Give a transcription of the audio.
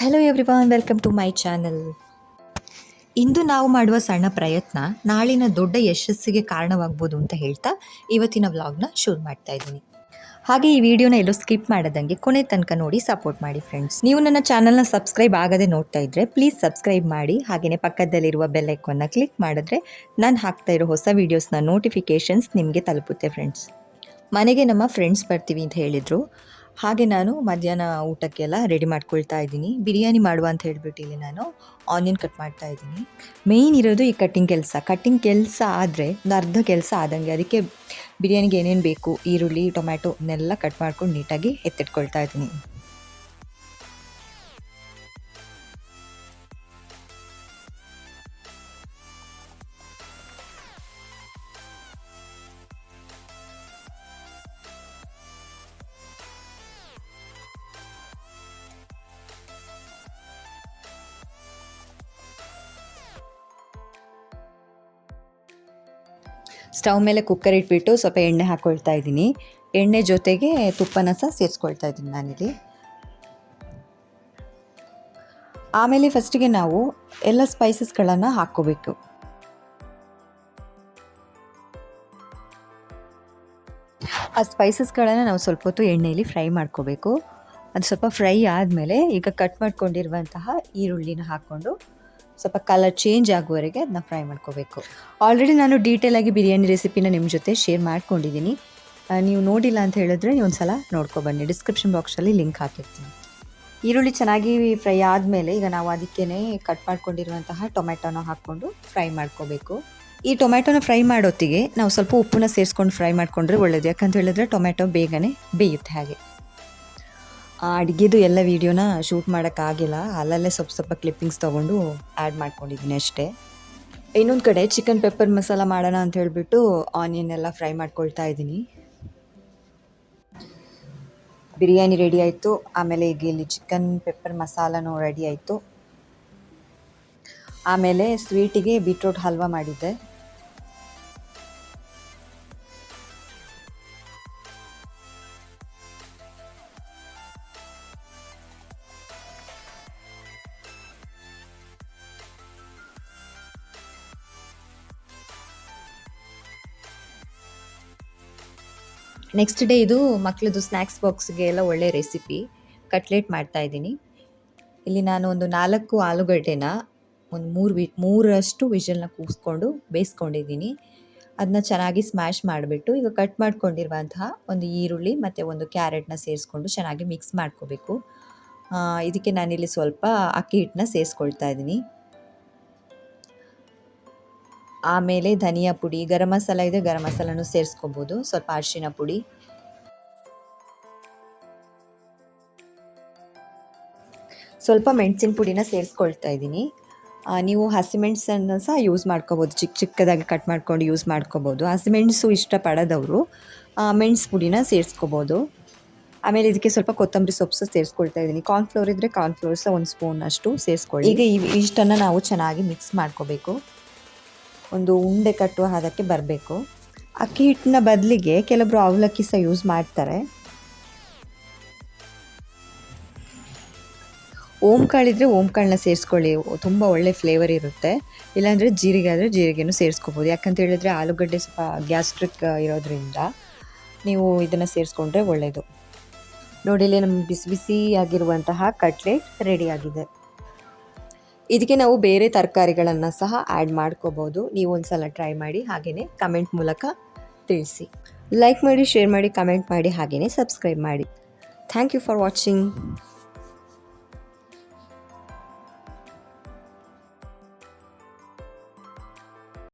Hello everyone welcome to my channel ಇಂದು ನಾವು ಮಾಡುವ ಸಣ್ಣ ಪ್ರಯತ್ನ, ನಾಳಿನ ದೊಡ್ಡ ಯಶಸ್ಸಿಗೆ ಕಾರಣವಾಗ್ಬೋದು ಅಂತ ಹೇಳ್ತಾ ಇವತ್ತಿನ ವ್ಲಾಗ್ನ ಶುರು ಮಾಡ್ತಾ ಇದ್ದೀನಿ. ಹಾಗೆ ಈ ವಿಡಿಯೋನ ಎಲ್ಲೋ ಸ್ಕಿಪ್ ಮಾಡದಂಗೆ ಕೊನೆ ತನಕ ನೋಡಿ ಸಪೋರ್ಟ್ ಮಾಡಿ ಫ್ರೆಂಡ್ಸ್ ನೀವು ನನ್ನ ಚಾನಲ್ನ ಸಬ್ಸ್ಕ್ರೈಬ್ ಆಗದೆ ನೋಡ್ತಾ ಇದ್ರೆ ಪ್ಲೀಸ್ ಸಬ್ಸ್ಕ್ರೈಬ್ ಮಾಡಿ ಹಾಗೆಯೇ ಪಕ್ಕದಲ್ಲಿರುವ ಬೆಲ್ಲೈಕನ್ನ ಕ್ಲಿಕ್ ಮಾಡಿದ್ರೆ ನಾನು ಹಾಕ್ತಾ ಇರೋ ಹೊಸ ವೀಡಿಯೋಸ್ನ ನೋಟಿಫಿಕೇಷನ್ಸ್ ನಿಮಗೆ ತಲುಪುತ್ತೆ ಫ್ರೆಂಡ್ಸ್ ಮನೆಗೆ ನಮ್ಮ ಫ್ರೆಂಡ್ಸ್ ಬರ್ತೀವಿ ಅಂತ ಹೇಳಿದರು. ಹಾಗೆ ನಾನು ಮಧ್ಯಾಹ್ನ ಊಟಕ್ಕೆಲ್ಲ ರೆಡಿ ಮಾಡ್ಕೊಳ್ತಾ ಇದ್ದೀನಿ. ಬಿರಿಯಾನಿ ಮಾಡುವ ಅಂತ ಹೇಳ್ಬಿಟ್ಟು ಇಲ್ಲಿ ನಾನು ಆನಿಯನ್ ಕಟ್ ಮಾಡ್ತಾ ಇದ್ದೀನಿ. ಮೇಯ್ನ್ ಇರೋದು ಈ ಕಟ್ಟಿಂಗ್ ಕೆಲಸ. ಕಟ್ಟಿಂಗ್ ಕೆಲಸ ಆದರೆ ಒಂದು ಅರ್ಧ ಕೆಲಸ ಆದಂಗೆ ಅದಕ್ಕೆ ಬಿರಿಯಾನಿಗೆ ಏನೇನು ಬೇಕು? ಈರುಳ್ಳಿ, ಟೊಮ್ಯಾಟೊ ಕಟ್ ಮಾಡ್ಕೊಂಡು ನೀಟಾಗಿ ಎತ್ತಿಟ್ಕೊಳ್ತಾ ಇದ್ದೀನಿ. ಸ್ಟವ್ ಮೇಲೆ ಕುಕ್ಕರ್ ಇಟ್ಬಿಟ್ಟು ಸ್ವಲ್ಪ ಎಣ್ಣೆ ಹಾಕ್ಕೊಳ್ತಾ ಇದ್ದೀನಿ. ಎಣ್ಣೆ ಜೊತೆಗೆ ತುಪ್ಪನ ಸಹ ಸೇರಿಸ್ಕೊಳ್ತಾ ಇದ್ದೀನಿ ನಾನಿಲ್ಲಿ. ಆಮೇಲೆ ಫಸ್ಟಿಗೆ ನಾವು ಎಲ್ಲ ಸ್ಪೈಸಸ್ಗಳನ್ನು ಹಾಕ್ಕೋಬೇಕು. ಆ ಸ್ಪೈಸಸ್ಗಳನ್ನು ನಾವು ಸ್ವಲ್ಪ ಹೊತ್ತು ಎಣ್ಣೆಯಲ್ಲಿ ಫ್ರೈ ಮಾಡ್ಕೋಬೇಕು. ಅದು ಸ್ವಲ್ಪ ಫ್ರೈ ಆದಮೇಲೆ ಈಗ ಕಟ್ ಮಾಡ್ಕೊಂಡಿರುವಂತಹ ಈರುಳ್ಳಿನ ಹಾಕ್ಕೊಂಡು ಸ್ವಲ್ಪ ಕಲರ್ ಚೇಂಜ್ ಆಗುವವರೆಗೆ ಅದನ್ನ ಫ್ರೈ ಮಾಡ್ಕೋಬೇಕು. ಆಲ್ರೆಡಿ ನಾನು ಡೀಟೇಲಾಗಿ ಬಿರಿಯಾನಿ ರೆಸಿಪಿನ ನಿಮ್ಮ ಜೊತೆ ಶೇರ್ ಮಾಡ್ಕೊಂಡಿದ್ದೀನಿ ನೀವು ನೋಡಿಲ್ಲ ಅಂತ ಹೇಳಿದ್ರೆ ನೀವು ಒಂದು ಸಲ ನೋಡ್ಕೊಬನ್ನಿ ಡಿಸ್ಕ್ರಿಪ್ಷನ್ ಬಾಕ್ಸಲ್ಲಿ ಲಿಂಕ್ ಹಾಕಿರ್ತೀನಿ. ಈರುಳ್ಳಿ ಚೆನ್ನಾಗಿ ಫ್ರೈ ಆದಮೇಲೆ ಈಗ ನಾವು ಅದಕ್ಕೇ ಕಟ್ ಮಾಡ್ಕೊಂಡಿರುವಂತಹ ಟೊಮೆಟೊನ ಹಾಕ್ಕೊಂಡು ಫ್ರೈ ಮಾಡ್ಕೋಬೇಕು. ಈ ಟೊಮೆಟೊನ ಫ್ರೈ ಮಾಡೋತ್ತಿಗೆ ನಾವು ಸ್ವಲ್ಪ ಉಪ್ಪನ್ನ ಸೇರಿಸ್ಕೊಂಡು ಫ್ರೈ ಮಾಡಿಕೊಂಡ್ರೆ ಒಳ್ಳೇದು. ಯಾಕಂತ ಹೇಳಿದ್ರೆ ಟೊಮೆಟೊ ಬೇಗನೆ ಬೇಯುತ್ತೆ ಹಾಗೆ. ಆ ಅಡುಗೆದು ಎಲ್ಲ ವೀಡಿಯೋನ ಶೂಟ್ ಮಾಡೋಕ್ಕಾಗಿಲ್ಲ ಅಲ್ಲಲ್ಲೇ ಸ್ವಲ್ಪ ಸ್ವಲ್ಪ ಕ್ಲಿಪ್ಪಿಂಗ್ಸ್ ತೊಗೊಂಡು ಆ್ಯಡ್ ಮಾಡ್ಕೊಂಡಿದ್ದೀನಿ ಅಷ್ಟೇ. ಇನ್ನೊಂದು ಕಡೆ ಚಿಕನ್ ಪೆಪ್ಪರ್ ಮಸಾಲ ಮಾಡೋಣ ಅಂತ ಹೇಳಿಬಿಟ್ಟು ಆನಿಯನ್ ಎಲ್ಲ ಫ್ರೈ ಮಾಡ್ಕೊಳ್ತಾ ಇದ್ದೀನಿ. ಬಿರಿಯಾನಿ ರೆಡಿ ಆಯಿತು. ಆಮೇಲೆ ಈಗ ಇಲ್ಲಿ ಚಿಕನ್ ಪೆಪ್ಪರ್ ಮಸಾಲನೂ ರೆಡಿ ಆಯಿತು. ಆಮೇಲೆ ಸ್ವೀಟಿಗೆ ಬೀಟ್ರೂಟ್ ಹಲ್ವಾ ಮಾಡಿದ್ದೆ. ನೆಕ್ಸ್ಟ್ ಡೇ ಇದು ಮಕ್ಕಳದು ಸ್ನ್ಯಾಕ್ಸ್ ಬಾಕ್ಸ್ಗೆ ಎಲ್ಲ ಒಳ್ಳೆ ರೆಸಿಪಿ ಕಟ್ಲೆಟ್ ಮಾಡ್ತಾ ಇದ್ದೀನಿ. ಇಲ್ಲಿ ನಾನು ಒಂದು ನಾಲ್ಕು ಆಲೂಗಡ್ಡೆನ ಒಂದು ಮೂರು ವಿ ಮೂರಷ್ಟು ವಿಷಲ್ನ ಕೂಗಿಸ್ಕೊಂಡು ಬೇಯಿಸ್ಕೊಂಡಿದ್ದೀನಿ. ಅದನ್ನ ಚೆನ್ನಾಗಿ ಸ್ಮ್ಯಾಶ್ ಮಾಡಿಬಿಟ್ಟು ಈಗ ಕಟ್ ಮಾಡ್ಕೊಂಡಿರುವಂತಹ ಒಂದು ಈರುಳ್ಳಿ ಮತ್ತು ಒಂದು ಕ್ಯಾರೆಟ್ನ ಸೇರಿಸ್ಕೊಂಡು ಚೆನ್ನಾಗಿ ಮಿಕ್ಸ್ ಮಾಡ್ಕೋಬೇಕು. ಇದಕ್ಕೆ ನಾನಿಲ್ಲಿ ಸ್ವಲ್ಪ ಅಕ್ಕಿ ಹಿಟ್ಟನ್ನ ಸೇರಿಸ್ಕೊಳ್ತಾ ಇದ್ದೀನಿ. ಆಮೇಲೆ ಧನಿಯಾ ಪುಡಿ, ಗರಂ ಮಸಾಲ ಇದೆ, ಗರಂ ಮಸಾಲನೂ ಸೇರಿಸ್ಕೋಬೋದು. ಸ್ವಲ್ಪ ಅರಿಶಿನ ಪುಡಿ. ಸ್ವಲ್ಪ ಮೆಣಸಿನ ಪುಡಿನ ಸೇರಿಸ್ಕೊಳ್ತಾ ಇದ್ದೀನಿ. ನೀವು ಹಸಿಮೆಣಸನ್ನು ಸಹ ಯೂಸ್ ಮಾಡ್ಕೋಬೋದು. ಚಿಕ್ಕ ಚಿಕ್ಕದಾಗಿ ಕಟ್ ಮಾಡ್ಕೊಂಡು ಯೂಸ್ ಮಾಡ್ಕೋಬೋದು. ಹಸಿಮೆಣಸು ಇಷ್ಟಪಡೋದವರು ಮೆಣಸು ಪುಡಿನ ಸೇರಿಸ್ಕೋಬೋದು. ಆಮೇಲೆ ಇದಕ್ಕೆ ಸ್ವಲ್ಪ ಕೊತ್ತಂಬರಿ ಸೊಪ್ಪು ಸೇರಿಸ್ಕೊಳ್ತಾ ಇದ್ದೀನಿ. ಕಾರ್ನ್ಫ್ಲೋರ್ ಇದ್ದರೆ ಕಾರ್ನ್ಫ್ಲೋರ್ ಸಹ ಒಂದು ಸ್ಪೂನ್ ಅಷ್ಟು ಸೇರಿಸ್ಕೊಳ್ಳಿ. ಈಗ ಇಷ್ಟನ್ನು ನಾವು ಚೆನ್ನಾಗಿ ಮಿಕ್ಸ್ ಮಾಡ್ಕೋಬೇಕು. ಒಂದು ಉಂಡೆ ಕಟ್ಟುವ ಹದಕ್ಕೆ ಬರಬೇಕು. ಅಕ್ಕಿ ಹಿಟ್ಟಿನ ಬದಲಿಗೆ ಕೆಲವರು ಅವಲಕ್ಕಿ ಸಹ ಯೂಸ್ ಮಾಡ್ತಾರೆ. ಓಂ ಕಾಳಿದ್ರೆ ಓಂ ಕಾಳನ್ನ ಸೇರಿಸ್ಕೊಳ್ಳಿ. ತುಂಬ ಒಳ್ಳೆ ಫ್ಲೇವರ್ ಇರುತ್ತೆ. ಇಲ್ಲಾಂದರೆ ಜೀರಿಗೆ ಆದರೆ ಜೀರಿಗೆನೂ ಸೇರಿಸ್ಕೋಬೋದು. ಯಾಕಂತ ಹೇಳಿದ್ರೆ ಆಲೂಗಡ್ಡೆ ಸ್ವಲ್ಪ ಗ್ಯಾಸ್ಟ್ರಿಕ್ ಇರೋದ್ರಿಂದ ನೀವು ಇದನ್ನು ಸೇರಿಸ್ಕೊಂಡ್ರೆ ಒಳ್ಳೆಯದು ನೋಡಿ, ಇಲ್ಲಿ ನಮ್ಮ ಬಿಸಿ ಬಿಸಿ ಆಗಿರುವಂತಹ ಕಟ್ಲೆಟ್ ರೆಡಿ ಆಗಿದೆ. ಇದಕ್ಕೆ ನಾವು ಬೇರೆ ತರಕಾರಿಗಳನ್ನು ಸಹ ಆ್ಯಡ್ ಮಾಡ್ಕೋಬೋದು. ನೀವು ಒಂದು ಸಲ ಟ್ರೈ ಮಾಡಿ ಹಾಗೆಯೇ ಕಮೆಂಟ್ ಮೂಲಕ ತಿಳಿಸಿ. ಲೈಕ್ ಮಾಡಿ ಶೇರ್ ಮಾಡಿ ಕಮೆಂಟ್ ಮಾಡಿ ಹಾಗೆಯೇ ಸಬ್ಸ್ಕ್ರೈಬ್ ಮಾಡಿ. Thank you for watching